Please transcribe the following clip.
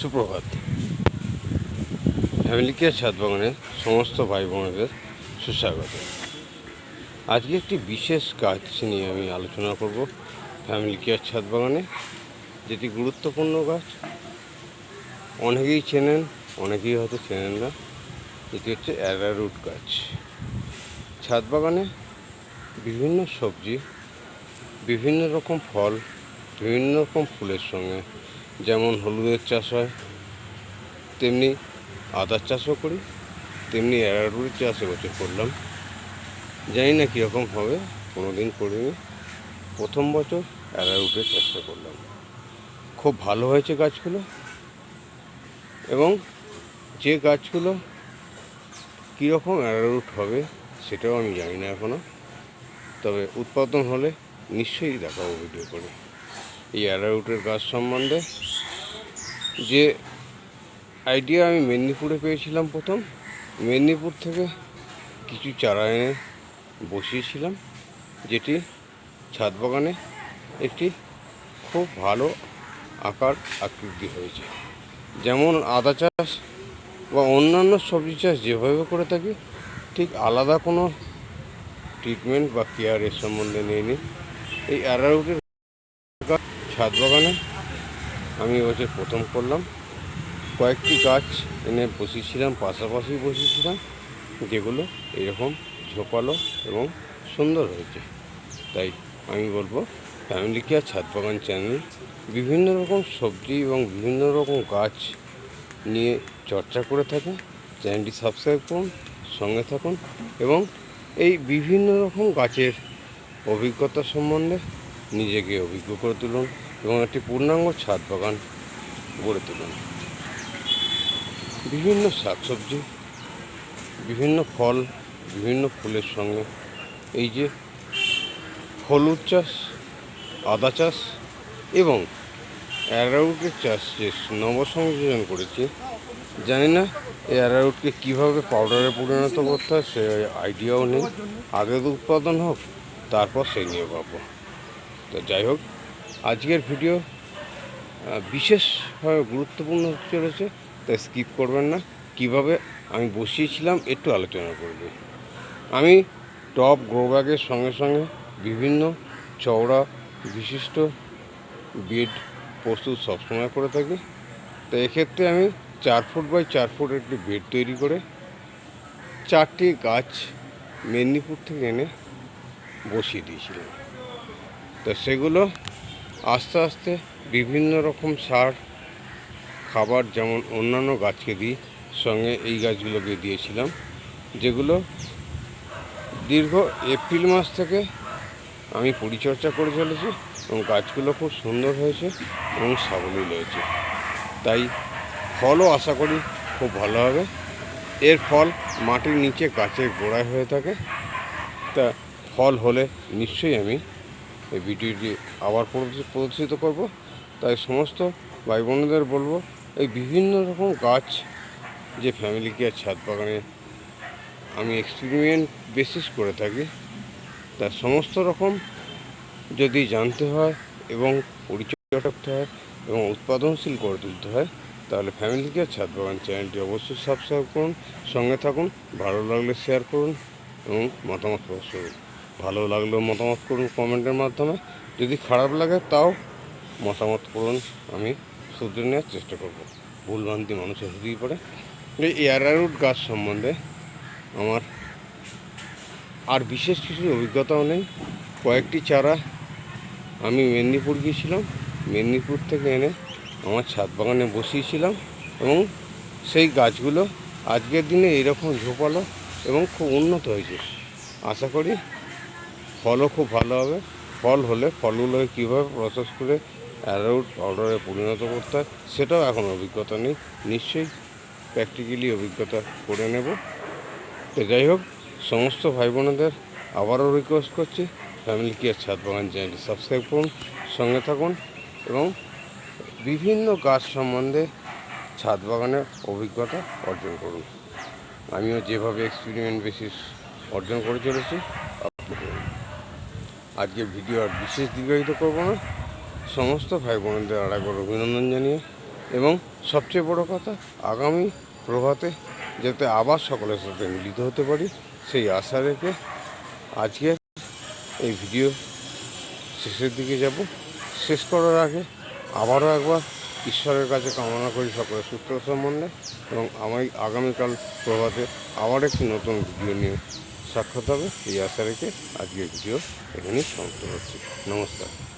সুপ্রভাত। Family care ছাদ বাগানের সমস্ত ভাই বোনেদের সুস্বাগত। আজকে একটি বিশেষ গাছ নিয়ে আমি আলোচনা করব ফ্যামিলি কেয়ার ছাদ বাগানে, যেটি গুরুত্বপূর্ণ গাছ অনেকেই চেনেন, অনেকেই হয়তো চেনেন না এটি হচ্ছে অ্যারারুট গাছ। ছাদ বাগানে বিভিন্ন সবজি, বিভিন্ন রকম ফল, বিভিন্ন রকম ফুলের সঙ্গে যেমন হলুদের চাষ হয়, তেমনি আদার চাষও করি, তেমনি অ্যারারুটের চাষ এবছর করলাম। জানি না কীরকম হবে কোনো দিন করিনি। প্রথম বছর অ্যারারুটের চাষটা করলাম। খুব ভালো হয়েছে গাছগুলো এবং যে গাছগুলো কীরকম অ্যারারুট হবে সেটাও আমি জানি না এখনও তবে উৎপাদন হলে নিশ্চয়ই দেখাবো ভিডিও করে। এই অ্যারারুটের গাছ সম্বন্ধে। যে আইডিয়া আমি মেদিনীপুরে পেয়েছিলাম প্রথম, মেদিনীপুর থেকে কিছু চারা এনে বসিয়েছিলাম, যেটি ছাদ বাগানে একটি খুব ভালো আকার আকৃতি হয়েছে। যেমন আদা চাষ বা অন্যান্য সবজি চাষ যেভাবে করে থাকি, ঠিক আলাদা কোনো ট্রিটমেন্ট বা কেয়ার এর সম্বন্ধে নিই এই অ্যারারুটের ছাদ বাগানে। আমি এবছর প্রথম করলাম। কয়েকটি গাছ এনে বসিয়েছিলাম, পাশাপাশি বসিয়েছিলাম, যেগুলো এরকম ঝোপালো এবং সুন্দর হয়েছে। তাই আমি বলব ফ্যামিলি কেয়ার ছাদ বাগান চ্যানেল বিভিন্ন রকম সবজি এবং বিভিন্ন রকম গাছ নিয়ে চর্চা করে থাকুন। চ্যানেলটি সাবস্ক্রাইব করুন, সঙ্গে থাকুন এবং এই বিভিন্ন রকম গাছের অভিজ্ঞতা সম্বন্ধে নিজেকে অভিজ্ঞ করে তুলুন। এবং একটি পূর্ণাঙ্গ ছাদ বাগান গড়ে তুলুন। বিভিন্ন শাকসবজি, বিভিন্ন ফল, বিভিন্ন ফুলের সঙ্গে। এই যে হলুদ চাষ, আদা চাষ এবং অ্যারারুটের চাষ যে নবসংযোজন করেছি, জানি না এই অ্যারারুটকে কীভাবে পাউডারে পরিণত করতে হয় সে আইডিয়াও নেই। আগে উৎপাদন হোক, তারপর সেই নিয়ে পাবো তো যাই হোক আজকের ভিডিও বিশেষভাবে গুরুত্বপূর্ণ চলেছে, তাই স্কিপ করবেন না। কীভাবে আমি বসিয়েছিলাম একটু আলোচনা করব। আমি টপ গ্রো ব্যাগের সঙ্গে সঙ্গে বিভিন্ন চওড়া বিশিষ্ট বেড প্রস্তুত সবসময় করে থাকি। তো এক্ষেত্রে আমি চার ফুট বাই চার ফুট একটি বেড তৈরি করে চারটি গাছ মেদিনীপুর থেকে এনে বসিয়ে দিয়েছিলাম। তো সেগুলো আস্তে আস্তে বিভিন্ন রকম সার, খাবার যেমন অন্যান্য গাছকে দিই, সঙ্গে এই গাছগুলোকে দিয়েছিলাম, যেগুলো দীর্ঘ এপ্রিল মাস থেকে আমি পরিচর্যা করে চলেছি এবং গাছগুলো খুব সুন্দর হয়েছে এবং সাবলীল হয়েছে। তাই ফলও আশা করি খুব ভালো হবে। এর ফল মাটির নিচে গাছের গোড়ায় হয়ে থাকে। তা ফল হলে নিশ্চয়ই আমি এই ভিডিওটি আবার প্রদর্শিত করব। তাই সমস্ত ভাই বোনদের বলব, এই বিভিন্ন রকম গাছ যে ফ্যামিলি কেয়ার ছাদ বাগানে আমি এক্সপেরিমেন্ট বেসিস করে থাকি, তার সমস্ত রকম যদি জানতে হয় এবং পরিচর্যা করতে হয় এবং উৎপাদনশীল করে তুলতে হয়, তাহলে ফ্যামিলি কেয়ার ছাদ বাগান চ্যানেলটি অবশ্যই সাবস্ক্রাইব করুন, সঙ্গে থাকুন, ভালো লাগলে শেয়ার করুন এবং মতামত প্রকাশ করুন। ভালো লাগলেও মতামত করুন কমেন্টের মাধ্যমে। যদি খারাপ লাগে তাও মতামত করুন, আমি শুধরে নেওয়ার চেষ্টা করব। ভুলভ্রান্তি মানুষের হতেই পারে এই এয়াররুট গাছ সম্বন্ধে আমার আর বিশেষ কিছু অভিজ্ঞতাও নেই। কয়েকটি চারা আমি মেদিনীপুর গিয়েছিলাম। মেদিনীপুর থেকে এনে আমার ছাদ বাগানে বসিয়েছিলাম এবং সেই গাছগুলো আজকের দিনে এরকম ঝোপালো এবং খুব উন্নত হয়েছে। আশা করি ফলও খুব ভালো হবে। ফল হলে ফলগুলোকে কীভাবে প্রসেস করে অ্যারাউট পাউডারে পরিণত করতে হয়, সেটাও এখন অভিজ্ঞতা নেই। নিশ্চয়ই প্র্যাকটিক্যালি অভিজ্ঞতা করে নেব। তো যাই হোক, সমস্ত ভাই বোনেদের আবারও রিকোয়েস্ট করছি ফ্যামিলি কেয়ার ছাদ বাগান চ্যানেলটি সাবস্ক্রাইব করুন, সঙ্গে থাকুন এবং বিভিন্ন গাছ সম্বন্ধে ছাদ বাগানের অভিজ্ঞতা অর্জন করুন। আমিও যেভাবে এক্সপেরিমেন্ট বেসিস অর্জন করে চলেছি। আজকে ভিডিও আর বিশেষ দীর্ঘায়িত করব না। সমস্ত ভাই বোনদের আর একবার অভিনন্দন জানিয়ে এবং সবচেয়ে বড় কথা, আগামী প্রভাতে যাতে আবার সকলের সাথে মিলিত হতে পারি, সেই আশা রেখে আজকে এই ভিডিও শেষের দিকে যাব। শেষ করার আগে আবারও একবার ঈশ্বরের কাছে কামনা করি সকলের সুস্থ সম্বন্ধে এবং আমি আগামীকাল প্রভাতে আবার একটি নতুন ভিডিও নিয়ে সাক্ষাৎ হবে। এই আশা রেখে আজকের ভিডিও এখানেই সমাপ্ত হচ্ছে নমস্কার।